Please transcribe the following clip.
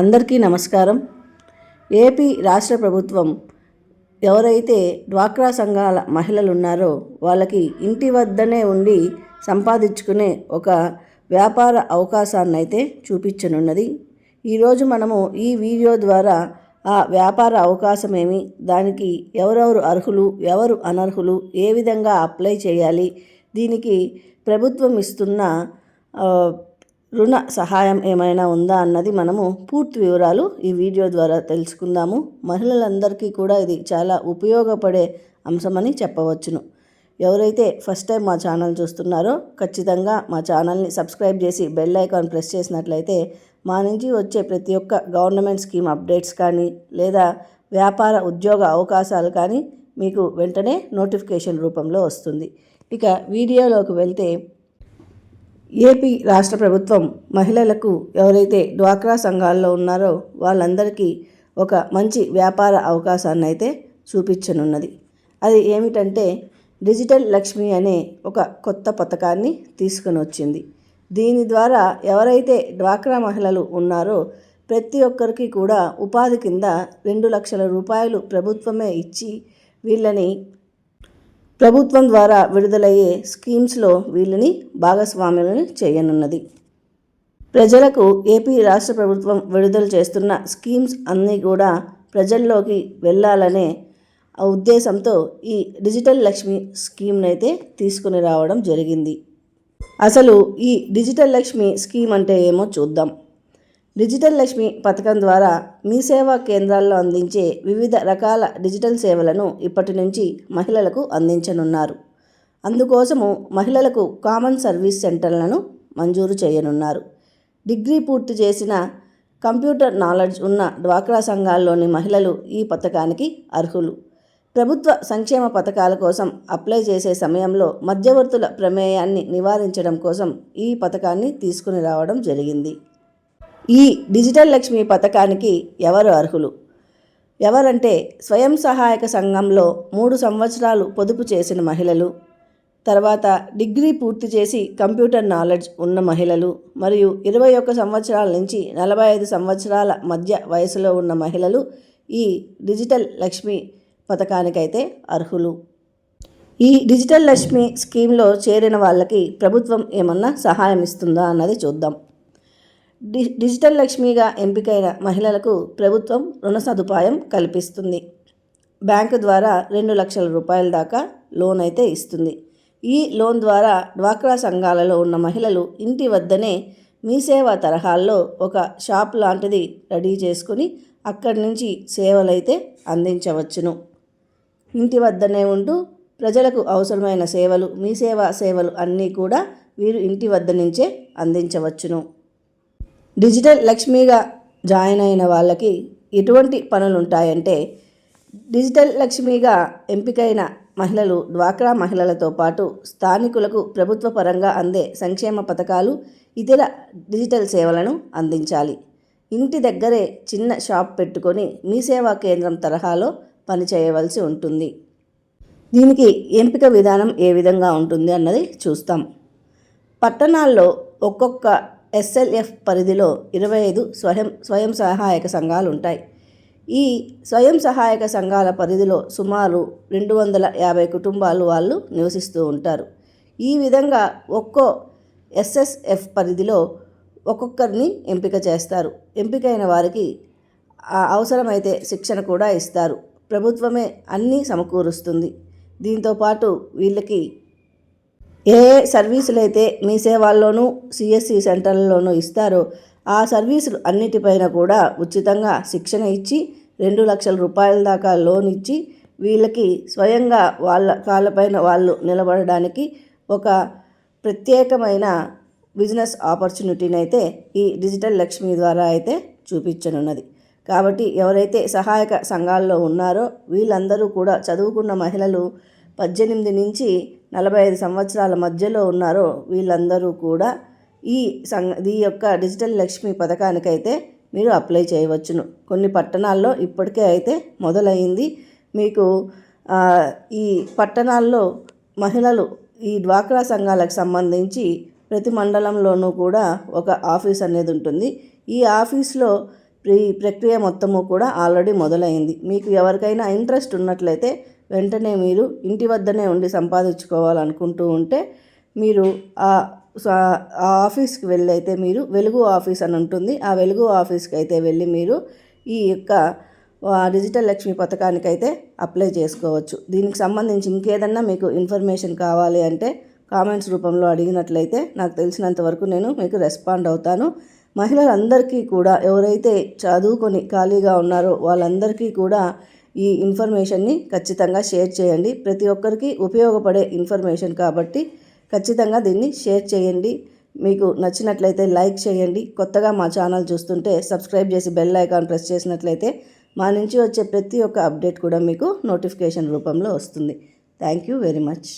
అందరికీ నమస్కారం. ఏపీ రాష్ట్ర ప్రభుత్వం ఎవరైతే డ్వాక్రా సంఘాల మహిళలు ఉన్నారో వాళ్ళకి ఇంటి వద్దనే ఉండి సంపాదించుకునే ఒక వ్యాపార అవకాశాన్ని అయితే చూపించనున్నది ఈరోజు మనము ఈ వీడియో ద్వారా ఆ వ్యాపార అవకాశం ఏమి దానికి ఎవరెవరు అర్హులు ఎవరు అనర్హులు ఏ విధంగా అప్లై చేయాలి దీనికి ప్రభుత్వం ఇస్తున్న రుణ సహాయం ఏమైనా ఉందా అన్నది మనము పూర్తి వివరాలు ఈ వీడియో ద్వారా తెలుసుకుందాము. మహిళలందరికీ కూడా ఇది చాలా ఉపయోగపడే అంశమని చెప్పవచ్చును. ఎవరైతే ఫస్ట్ టైం మా ఛానల్ చూస్తున్నారో ఖచ్చితంగా మా ఛానల్ని సబ్స్క్రైబ్ చేసి బెల్ ఐకాన్ ప్రెస్ చేసినట్లయితే మా నుంచి వచ్చే ప్రతి ఒక్క గవర్నమెంట్ స్కీమ్ అప్డేట్స్ కానీ లేదా వ్యాపార ఉద్యోగ అవకాశాలు కానీ మీకు వెంటనే నోటిఫికేషన్ రూపంలో వస్తుంది. ఇక వీడియోలోకి వెళ్తే ఏపీ రాష్ట్ర ప్రభుత్వం మహిళలకు ఎవరైతే డ్వాక్రా సంఘాల్లో ఉన్నారో వాళ్ళందరికీ ఒక మంచి వ్యాపార అవకాశాన్ని అయితే చూపించనున్నది. అది ఏమిటంటే డిజిటల్ లక్ష్మి అనే ఒక కొత్త పథకాన్ని తీసుకుని వచ్చింది దీని ద్వారా ఎవరైతే డ్వాక్రా మహిళలు ఉన్నారో ప్రతి ఒక్కరికి కూడా ఉపాధి కింద రెండు లక్షల రూపాయలు ప్రభుత్వమే ఇచ్చి వీళ్ళని ప్రభుత్వం ద్వారా విడుదలయ్యే స్కీమ్స్లో వీళ్ళని భాగస్వాములను చేయనున్నది. ప్రజలకు ఏపీ రాష్ట్ర ప్రభుత్వం విడుదల చేస్తున్న స్కీమ్స్ అన్నీ కూడా ప్రజల్లోకి వెళ్ళాలనే ఉద్దేశంతో ఈ డిజిటల్ లక్ష్మి స్కీమ్నైతే తీసుకుని రావడం జరిగింది. అసలు ఈ డిజిటల్ లక్ష్మి స్కీమ్ అంటే ఏమో చూద్దాం. డిజిటల్ లక్ష్మి పథకం ద్వారా మీ సేవా కేంద్రాల్లో అందించే వివిధ రకాల డిజిటల్ సేవలను ఇప్పటి నుంచి మహిళలకు అందించనున్నారు. అందుకోసము మహిళలకు కామన్ సర్వీస్ సెంటర్లను మంజూరు చేయనున్నారు. డిగ్రీ పూర్తి చేసిన కంప్యూటర్ నాలెడ్జ్ ఉన్న డ్వాక్రా సంఘాల్లోని మహిళలు ఈ పథకానికి అర్హులు. ప్రభుత్వ సంక్షేమ పథకాల కోసం అప్లై చేసే సమయంలో మధ్యవర్తుల ప్రమేయాన్ని నివారించడం కోసం ఈ పథకాన్ని తీసుకుని రావడం జరిగింది. ఈ డిజిటల్ లక్ష్మి పథకానికి ఎవరు అర్హులు? ఎవరంటే స్వయం సహాయక సంఘంలో మూడు సంవత్సరాలు పొదుపు చేసిన మహిళలు తర్వాత డిగ్రీ పూర్తి చేసి కంప్యూటర్ నాలెడ్జ్ ఉన్న మహిళలు మరియు ఇరవై ఒక్క సంవత్సరాల నుంచి నలభై ఐదు సంవత్సరాల మధ్య వయసులో ఉన్న మహిళలు ఈ డిజిటల్ లక్ష్మి పథకానికైతే అర్హులు. ఈ డిజిటల్ లక్ష్మి స్కీమ్లో చేరిన వాళ్ళకి ప్రభుత్వం ఏమన్నా సహాయం ఇస్తుందా అన్నది చూద్దాం. డి డిజిటల్ లక్ష్మిగా ఎంపికైన మహిళలకు ప్రభుత్వం రుణ సదుపాయం కల్పిస్తుంది. బ్యాంకు ద్వారా రెండు లక్షల రూపాయల దాకా లోన్ అయితే ఇస్తుంది. ఈ లోన్ ద్వారా డ్వాక్రా సంఘాలలో ఉన్న మహిళలు ఇంటి వద్దనే మీ సేవా తరహాల్లో ఒక షాప్ లాంటిది రెడీ చేసుకుని అక్కడి నుంచి సేవలైతే అందించవచ్చును. ఇంటి వద్దనే ఉంటూ ప్రజలకు అవసరమైన సేవలు మీ సేవా సేవలు అన్నీ కూడా వీరు ఇంటి వద్ద నుంచే అందించవచ్చును. డిజిటల్ లక్ష్మిగా జాయిన్ అయిన వాళ్ళకి ఎటువంటి పనులు ఉంటాయంటే డిజిటల్ లక్ష్మిగా ఎంపికైన మహిళలు డ్వాక్రా మహిళలతో పాటు స్థానికులకు ప్రభుత్వ పరంగా అందే సంక్షేమ పథకాలు ఇతర డిజిటల్ సేవలను అందించాలి. ఇంటి దగ్గరే చిన్న షాప్ పెట్టుకొని మీ సేవా కేంద్రం తరహాలో పనిచేయవలసి ఉంటుంది. దీనికి ఎంపిక విధానం ఏ విధంగా ఉంటుంది అన్నది చూస్తాం. పట్టణాల్లో ఒక్కొక్క ఎస్ఎల్ఎఫ్ పరిధిలో ఇరవై ఐదు స్వయం స్వయం సహాయక సంఘాలు ఉంటాయి ఈ స్వయం సహాయక సంఘాల పరిధిలో సుమారు రెండు వందల యాభై కుటుంబాలు వాళ్ళు నివసిస్తూ ఉంటారు. ఈ విధంగా ఒక్కో ఎస్ఎస్ఎఫ్ పరిధిలో ఒక్కొక్కరిని ఎంపిక చేస్తారు. ఎంపికైన వారికి అవసరమైతే శిక్షణ కూడా ఇస్తారు. ప్రభుత్వమే అన్నీ సమకూరుస్తుంది. దీంతోపాటు వీళ్ళకి ఏ సర్వీసులు అయితే మీ సేవల్లోనూ సిఎస్సి సెంటర్లలోనూ ఇస్తారో ఆ సర్వీసులు అన్నిటిపైన కూడా ఉచితంగా శిక్షణ ఇచ్చి రెండు లక్షల రూపాయల దాకా లోన్ ఇచ్చి వీళ్ళకి స్వయంగా వాళ్ళ కాళ్ళపైన వాళ్ళు నిలబడడానికి ఒక ప్రత్యేకమైన బిజినెస్ ఆపర్చునిటీని అయితే ఈ డిజిటల్ లక్ష్మి ద్వారా అయితే చూపించనున్నది. కాబట్టి ఎవరైతే సహాయక సంఘాల్లో ఉన్నారో వీళ్ళందరూ కూడా చదువుకున్న మహిళలు పద్దెనిమిది నుంచి నలభై ఐదు సంవత్సరాల మధ్యలో ఉన్నారో వీళ్ళందరూ కూడా ఈ సంఘ ఈ యొక్క డిజిటల్ లక్ష్మి పథకానికైతే మీరు అప్లై చేయవచ్చును. కొన్ని పట్టణాల్లో ఇప్పటికే అయితే మొదలైంది. మీకు ఈ పట్టణాల్లో మహిళలు ఈ డ్వాక్రా సంఘాలకు సంబంధించి ప్రతి మండలంలోనూ కూడా ఒక ఆఫీస్ అనేది ఉంటుంది. ఈ ఆఫీస్లో ఈ ప్రక్రియ మొత్తము కూడా ఆల్రెడీ మొదలైంది. మీకు ఎవరికైనా ఇంట్రెస్ట్ ఉన్నట్లయితే వెంటనే మీరు ఇంటి వద్దనే ఉండి సంపాదించుకోవాలనుకుంటూ ఉంటే మీరు ఆ స- ఆఫీస్కి వెళ్ళి అయితే మీరు వెలుగు ఆఫీస్ అని ఉంటుంది. ఆ వెలుగు ఆఫీస్కి అయితే వెళ్ళి మీరు ఈ యొక్క డిజిటల్ లక్ష్మి పథకానికి అయితే అప్లై చేసుకోవచ్చు. దీనికి సంబంధించి ఇంకేదన్నా మీకు ఇన్ఫర్మేషన్ కావాలి అంటే కామెంట్స్ రూపంలో అడిగినట్లయితే నాకు తెలిసినంత వరకు నేను మీకు రెస్పాండ్ అవుతాను. మహిళలందరికీ కూడా ఎవరైతే చదువుకొని ఖాళీగా ఉన్నారో వాళ్ళందరికీ కూడా ఈ ఇన్ఫర్మేషన్ని ఖచ్చితంగా షేర్ చేయండి. ప్రతి ఒక్కరికి ఉపయోగపడే ఇన్ఫర్మేషన్ కాబట్టి ఖచ్చితంగా దీన్ని షేర్ చేయండి. మీకు నచ్చినట్లయితే లైక్ చేయండి. కొత్తగా మా ఛానల్ చూస్తుంటే సబ్స్క్రైబ్ చేసి బెల్ ఐకాన్ ప్రెస్ చేసినట్లయితే మా నుంచి వచ్చే ప్రతి ఒక్క అప్డేట్ కూడా మీకు నోటిఫికేషన్ రూపంలో వస్తుంది. Thank you very much.